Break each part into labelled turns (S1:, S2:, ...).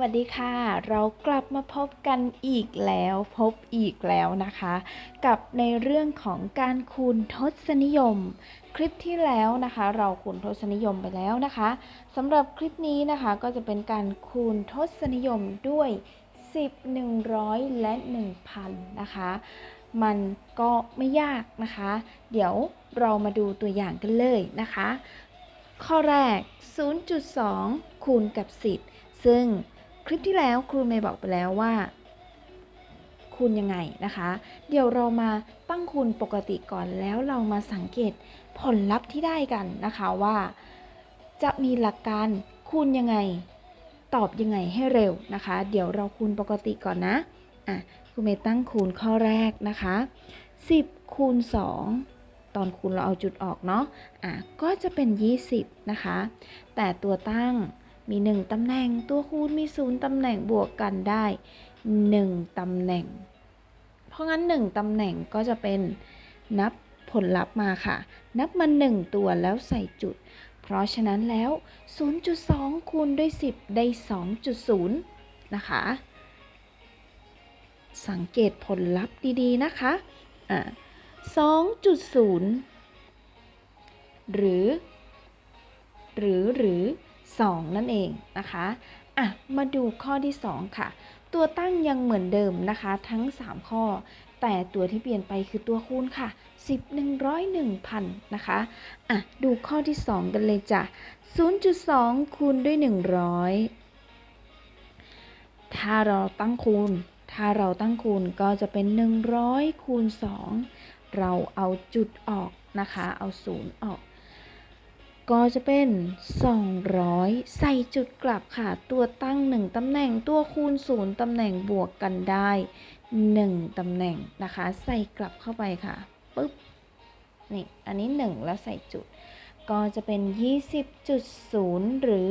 S1: วัสดีค่ะ เรากลับมาพบกันอีกแล้วพบอีกแล้วนะคะ กับในเรื่องของการคูณทศนิยม คลิปที่แล้วนะคะ เราคูณทศนิยมไปแล้วนะคะสำหรับคลิปนี้นะคะก็จะเป็นการคูณทศนิยมด้วย 10 100 และ 1,000 นะคะ มันก็ไม่ยากนะคะ เดี๋ยวเรามาดูตัวอย่างกันเลยนะคะ ข้อแรก 0.2 คูณกับ 10ซึ่ง คลิปที่แล้วครูเมย์บอกไปแล้วว่า คูณยังไงนะคะ เดี๋ยวเรามาตั้งคูณปกติก่อนแล้วเรามาสังเกตผลลัพธ์ที่ได้กันนะคะว่า จะมีหลักการคูณยังไง ตอบยังไงให้เร็วนะคะ เดี๋ยวเราคูณปกติก่อนนะอะครูเมย์ตั้งคูณข้อแรกนะคะ 10คูณ2ตอนคูณเราเอาจุดออกเนาะอะก็จะเป็น 20 นะคะ แต่ตัวตั้ง มี 1 ตำแหน่ง ตัวคูณมี 0 ตำแหน่งบวกกันได้ 1 ตำแหน่ง เพราะงั้น 1 ตำแหน่งก็จะเป็นนับผลลัพธ์มาค่ะ นับมา 1 ตัวแล้วใส่จุด เพราะฉะนั้นแล้ว 0.2 คูณด้วย 10 ได้ 2.0 นะคะ สังเกตผลลัพธ์ดีๆ นะคะ อะ2.0 หรือ หรือหรือ 2 นั่นเองนะคะอะมาดูข้อที่ 2 ค่ะ ตัวตั้งยังเหมือนเดิมนะคะ ทั้ง 3 ข้อ แต่ตัวที่เปลี่ยนไปคือตัวคูณค่ะ 10 100 1,000นะคะอะดูข้อที่ 2 กันเลยจ้ะ0.2 คูณด้วย 100 ถ้าเราตั้งคูณ ถ้าเราตั้งคูณก็จะเป็น 100 คูณ 2 เราเอาจุดออกนะคะ เอาศูนย์ออก ก็จะเป็น 200 ใส่จุดกลับค่ะ ตัวตั้ง 1 ตำแหน่ง ตัวคูณ 0 ตำแหน่งบวกกันได้ 1 ตำแหน่งนะคะ ใส่กลับเข้าไปค่ะปึ๊บ นี่ อันนี้ 1 แล้วใส่จุด ก็จะเป็น 20.0 หรือ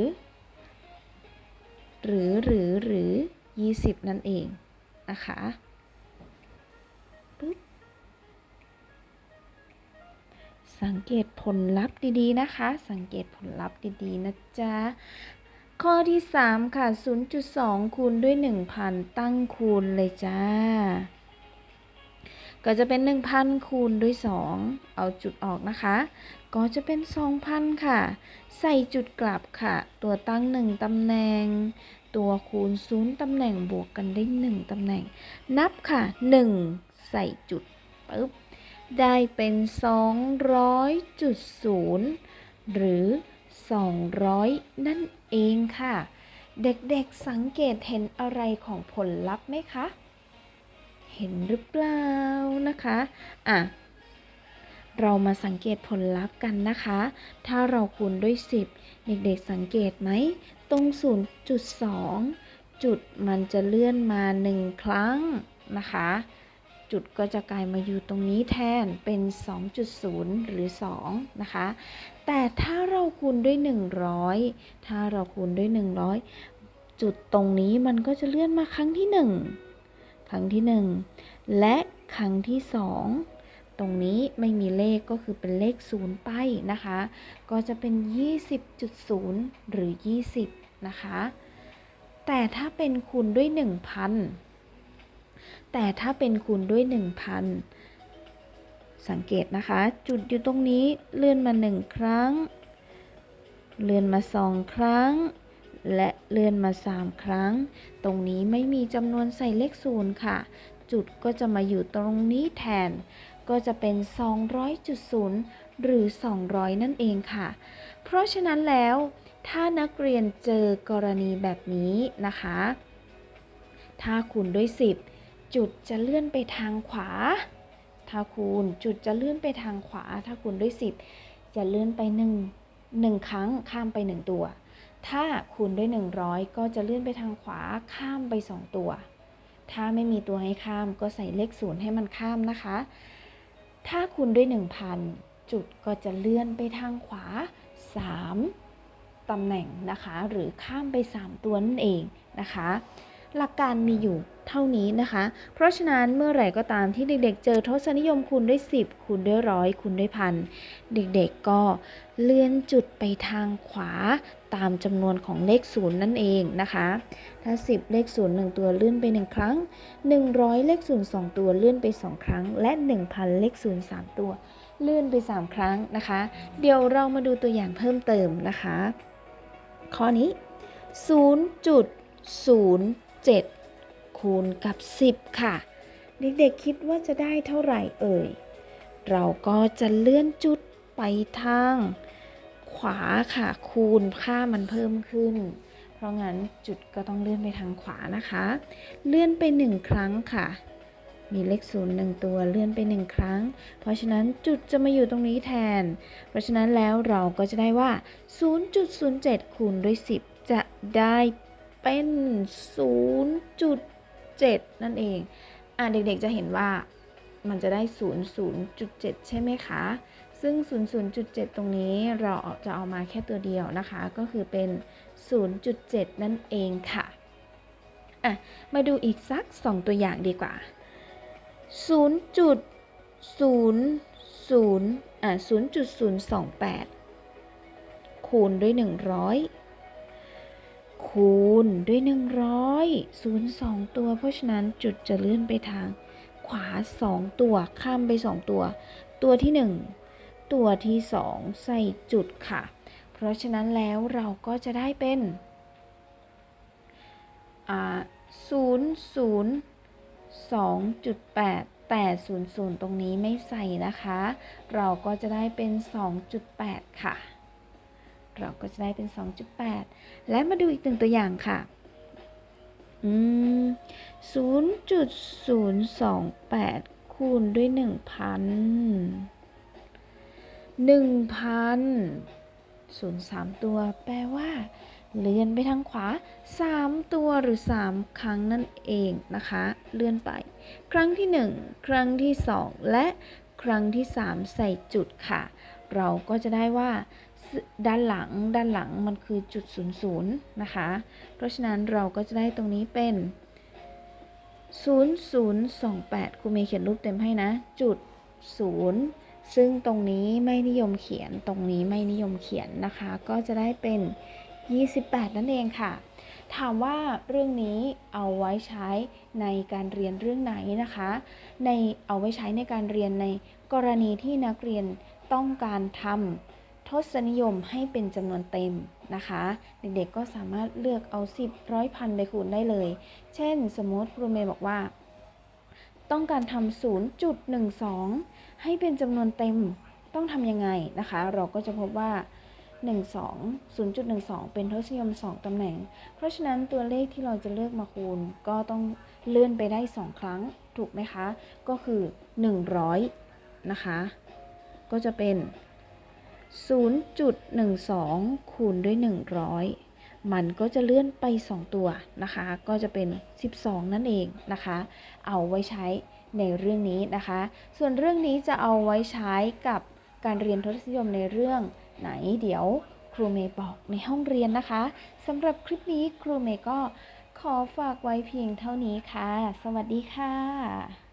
S1: หรือหรือหรือ 20 นั่นเองนะคะ สังเกตผลลัพธ์ดีๆนะคะ สังเกตผลลัพธ์ดีๆนะจ๊ะข้อที่ 3 ค่ะ 0.2 คูณด้วย 1,000 ตั้งคูณเลยจ้า ก็จะเป็น 1,000 คูณด้วย 2 เอาจุดออกนะคะ ก็จะเป็น 2,000 ค่ะ ใส่จุดกลับค่ะ ตัวตั้ง 1 ตำแหน่ง ตัวคูณ 0 ตำแหน่งบวกกันได้ 1 ตำแหน่ง นับค่ะ 1 ใส่จุดปึ๊บ ได้เป็น 200.0 หรือ 200 นั่นเองค่ะ เด็กๆสังเกตเห็นอะไรของผลลัพธ์ไหมคะ เห็นหรือเปล่านะคะ อะ เรามาสังเกตผลลัพธ์กันนะคะ ถ้าเราคูณด้วย 10 เด็กๆสังเกตไหม ตรง 0.2 จุดมันจะเลื่อนมา 1 ครั้งนะคะ จุดก็จะกลายมาอยู่ตรงนี้แทนเป็น 2.0 หรือ 2 นะคะ แต่ถ้าเราคูณด้วย 100 ถ้าเราคูณด้วย 100 จุดตรงนี้มันก็จะเลื่อนมาครั้งที่ 1 ครั้งที่ 1 และครั้งที่ 2ตรงนี้ไม่มีเลขก็คือเป็นเลข 0 ไปนะคะ ก็จะเป็น 20.0 หรือ 20 นะคะ แต่ถ้าเป็นคูณด้วย 1,000 แต่ถ้าเป็นคูณด้วย 1,000 สังเกตนะคะ จุดอยู่ตรงนี้เลื่อนมา 1 ครั้ง เลื่อนมา 2 ครั้ง และเลื่อนมา 3 ครั้ง ตรงนี้ไม่มีจำนวนใส่เลขศูนย์ค่ะ จุดก็จะมาอยู่ตรงนี้แทน ก็จะเป็น 200.0 หรือ 200 นั่นเองค่ะ เพราะฉะนั้นแล้วถ้านักเรียนเจอกรณีแบบนี้นะคะ ถ้าคูณด้วย 10 จุดจะเลื่อนไปทางขวา ถ้าคูณจุดจะเลื่อนไปทางขวา ถ้าคูณด้วย 10 จะเลื่อนไป1 1ครั้งข้ามไป 1 ตัว ถ้าคูณด้วย 100 ก็จะเลื่อนไปทางขวาข้ามไป 2 ตัว ถ้าไม่มีตัวให้ข้ามก็ใส่เลขศูนย์ให้มันข้ามนะคะ ถ้าคูณด้วย 1,000 จุดก็จะเลื่อนไปทางขวา 3ตำแหน่งนะคะ หรือข้ามไป 3 ตัวนั่นเองนะคะ หลักการมีอยู่เท่านี้นะคะ เพราะฉะนั้นเมื่อไหร่ก็ตามที่เด็กๆ เจอทศนิยมคูณด้วย 10คูณด้วยร้อยคูณด้วยพันเด็กๆก็เลื่อนจุดไปทางขวาตามจำนวนของเลขศูนย์นั่นเองนะคะ ถ้า 10 เลขศูนย์หนึ่งตัวเลื่อนไป 1 ครั้ง 100 เลขศูนย์สองตัวเลื่อนไป 2 ครั้ง และ 1,000 เลขศูนย์สามตัว เลื่อนไป 3 ครั้งนะคะ เดี๋ยวเรามาดูตัวอย่างเพิ่มเติมนะคะ ข้อนี้ 7 คูณกับ 10 ค่ะ เด็กๆคิดว่าจะได้เท่าไหร่เอ่ย เราก็จะเลื่อนจุดไปทาง ขวาค่ะ คูณค่ามันเพิ่มขึ้น เพราะงั้นจุดก็ต้องเลื่อนไปทางขวานะคะ เลื่อนไป 1 ครั้งค่ะ มีเลขศูนย์หนึ่งตัวเลื่อนไป 1 ครั้ง เพราะฉะนั้นจุดจะมาอยู่ตรงนี้แทน เพราะฉะนั้นแล้วเราก็จะได้ว่า 0.07 คูณด้วย 10 จะได้ เป็น 0.7 นั่นเอง อะเด็กๆจะเห็นว่ามันจะได้ 00.7 ใช่ไหมคะ ซึ่ง 00.7 ตรงนี้เราจะเอามาแค่ตัวเดียวนะคะ ก็คือเป็น 0.7 นั่นเองค่ะอะ มาดูอีกสัก 2 ตัวอย่างดีกว่า 0.00อะ0.028 คูณด้วย 100 คูณด้วย 100 0 2 ตัว เพราะฉะนั้นจุดจะเลื่อนไปทางขวา 2 ตัวข้ามไป 2 ตัว ตัวที่ 1 ตัวที่ 2 ใส่จุดค่ะ เพราะฉะนั้นแล้วเราก็จะได้เป็นอ่า0 0 2.8แต่00ตรงนี้ไม่ใส่นะคะ เราก็จะได้เป็น2.8ค่ะ เราก็จะได้เป็น 2.8 และมาดูอีกหนึ่งตัวอย่างค่ะ อืม 0.028 คูณด้วย 1,000 1,000 0 3ตัว แปลว่า เลื่อนไปทางขวา 3 ตัวหรือ 3 ครั้งนั่นเองนะคะ เลื่อนไป ครั้งที่ 1 ครั้งที่ 2 และครั้งที่ 3 ใส่จุดค่ะ เราก็จะได้ว่า ด้านหลังด้านหลังมันคือจุด00นะคะ เพราะฉะนั้นเราก็จะได้ตรงนี้เป็น0028ครูเมย์เขียนรูปเต็มให้นะ จุด0ซึ่งตรงนี้ไม่นิยมเขียนตรงนี้ไม่นิยมเขียนนะคะ ก็จะได้เป็น 28 นั่นเองค่ะ ถามว่าเรื่องนี้เอาไว้ใช้ในการเรียนเรื่องไหนนะคะ ในเอาไว้ใช้ในการเรียนในกรณีที่นักเรียนต้องการทำ ทศนิยมให้เป็นจำนวนเต็มนะคะ เด็กๆก็สามารถเลือกเอา 10ร้อยพันไปคูณได้เลย เช่น สมมติครูเมย์บอกว่า ต้องการทำ0.12 ให้เป็นจำนวนเต็มต้องทำยังไงนะคะ เราก็จะพบว่า 12 0.12 เป็นทศนิยม 2ตำแหน่ง เพราะฉะนั้นตัวเลขที่เราจะเลือกมาคูณ ก็ต้องเลื่อนไปได้ 2 ครั้งถูกไหมคะ ก็คือ 100 นะคะ ก็จะเป็น 0.12 คูณด้วย 100 มันก็จะเลื่อนไป 2 ตัวนะคะ ก็จะเป็น 12 นั่นเองนะคะ เอาไว้ใช้ในเรื่องนี้นะคะ ส่วนเรื่องนี้จะเอาไว้ใช้กับการเรียนทศนิยมในเรื่องไหนเดี๋ยวครูเมย์บอกในห้องเรียนนะคะสำหรับคลิปนี้ครูเมย์ก็ขอฝากไว้เพียงเท่านี้ค่ะ สวัสดีค่ะ